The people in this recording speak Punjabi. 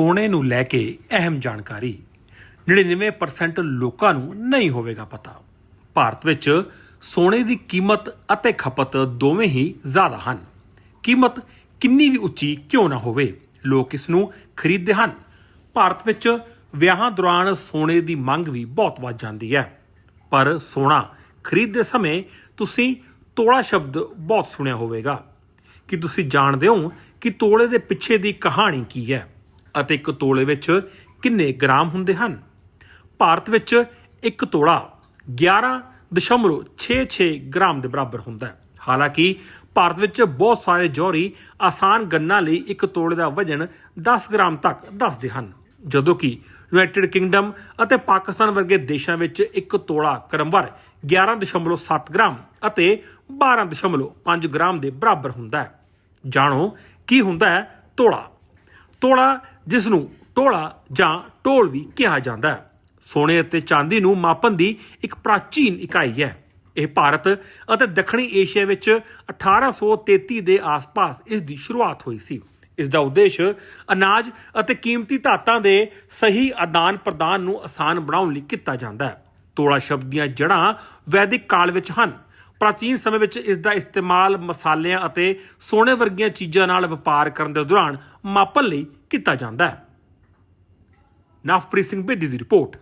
ਸੋਨੇ ਨੂੰ ਲੈ ਕੇ ਅਹਿਮ ਜਾਣਕਾਰੀ। 99% ਲੋਕਾਂ ਨੂੰ ਨਹੀਂ ਹੋਵੇਗਾ ਪਤਾ। ਭਾਰਤ ਵਿੱਚ ਸੋਨੇ ਦੀ ਕੀਮਤ ਅਤੇ ਖਪਤ ਦੋਵੇਂ ਹੀ ਜ਼ਿਆਦਾ ਹਨ। ਕੀਮਤ ਕਿੰਨੀ ਵੀ ਉੱਚੀ ਕਿਉਂ ਨਾ ਹੋਵੇ, ਲੋਕ ਇਸ ਨੂੰ ਖਰੀਦਦੇ ਹਨ। ਭਾਰਤ ਵਿੱਚ ਵਿਆਹਾਂ ਦੌਰਾਨ ਸੋਨੇ ਦੀ ਮੰਗ ਵੀ ਬਹੁਤ ਵੱਧ ਜਾਂਦੀ ਹੈ। ਪਰ ਸੋਨਾ ਖਰੀਦਦੇ ਸਮੇਂ ਤੁਸੀਂ ਤੋਲਾ ਸ਼ਬਦ ਬਹੁਤ ਸੁਣਿਆ ਹੋਵੇਗਾ। ਕਿ ਤੁਸੀਂ ਜਾਣਦੇ ਹੋ ਕਿ ਤੋਲੇ ਦੇ ਪਿੱਛੇ ਦੀ ਕਹਾਣੀ ਕੀ ਹੈ? ਅਤੇ ਇੱਕ ਤੋਲੇ ਵਿੱਚ ਕਿੰਨੇ ਗ੍ਰਾਮ ਹੁੰਦੇ ਹਨ? ਭਾਰਤ ਵਿੱਚ ਇੱਕ ਤੋਲਾ 11.66 ਗ੍ਰਾਮ ਦੇ ਬਰਾਬਰ ਹੁੰਦਾ ਹੈ। ਹਾਲਾਂਕਿ ਭਾਰਤ ਵਿੱਚ ਬਹੁਤ ਸਾਰੇ ਜੌਹਰੀ ਆਸਾਨ ਗੰਨਾਂ ਲਈ ਇੱਕ ਤੋਲੇ ਦਾ ਵਜ਼ਨ 10 ਗ੍ਰਾਮ ਤੱਕ ਦੱਸਦੇ ਹਨ। ਜਦੋਂ ਕਿ ਯੂਨਾਈਟਿਡ ਕਿੰਗਡਮ ਅਤੇ ਪਾਕਿਸਤਾਨ ਵਰਗੇ ਦੇਸ਼ਾਂ ਵਿੱਚ ਇੱਕ ਤੋਲਾ ਕ੍ਰਮਵਾਰ 11.7 ਗ੍ਰਾਮ ਅਤੇ 12.5 ਗ੍ਰਾਮ ਦੇ ਬਰਾਬਰ ਹੁੰਦਾ ਹੈ। ਜਾਣੋ ਕੀ ਹੁੰਦਾ ਹੈ ਤੋਲਾ। ਤੋਲਾ ਜਿਸ ਨੂੰ ਟੋਲਾ ਜਾਂ ਟੋਲ ਵੀ ਕਿਹਾ ਜਾਂਦਾ ਹੈ। ਸੋਨੇ ਅਤੇ ਚਾਂਦੀ ਨੂੰ ਮਾਪਣ ਦੀ ਇੱਕ ਪ੍ਰਾਚੀਨ ਇਕਾਈ ਹੈ। ਇਹ ਭਾਰਤ ਅਤੇ ਦੱਖਣੀ ਏਸ਼ੀਆ ਵਿੱਚ 1833 ਦੇ ਆਸ-ਪਾਸ ਇਸ ਦੀ ਸ਼ੁਰੂਆਤ ਹੋਈ ਸੀ। ਇਸ ਦਾ ਉਦੇਸ਼ ਅਨਾਜ ਅਤੇ ਕੀਮਤੀ ਧਾਤਾਂ ਦੇ ਸਹੀ ਆਦਾਨ ਪ੍ਰਦਾਨ ਨੂੰ ਆਸਾਨ ਬਣਾਉਣ ਲਈ ਕੀਤਾ ਜਾਂਦਾ ਹੈ। ਤੋਲਾ ਸ਼ਬਦ ਦੀਆਂ ਜੜ੍ਹਾਂ ਵੈਦਿਕ ਕਾਲ ਵਿੱਚ ਹਨ। ਪ੍ਰਾਚੀਨ ਸਮੇਂ ਵਿੱਚ ਇਸ ਦਾ ਇਸਤੇਮਾਲ ਮਸਾਲਿਆਂ ਅਤੇ ਸੋਨੇ ਵਰਗੀਆਂ ਚੀਜ਼ਾਂ ਨਾਲ ਵਪਾਰ ਕਰਨ ਦੇ ਦੌਰਾਨ ਮਾਪਣ ਲਈ ਕੀਤਾ ਜਾਂਦਾ ਹੈ। ਨਵਪ੍ਰੀਤ ਸਿੰਘ ਬੇਦੀ ਦੀ ਰਿਪੋਰਟ।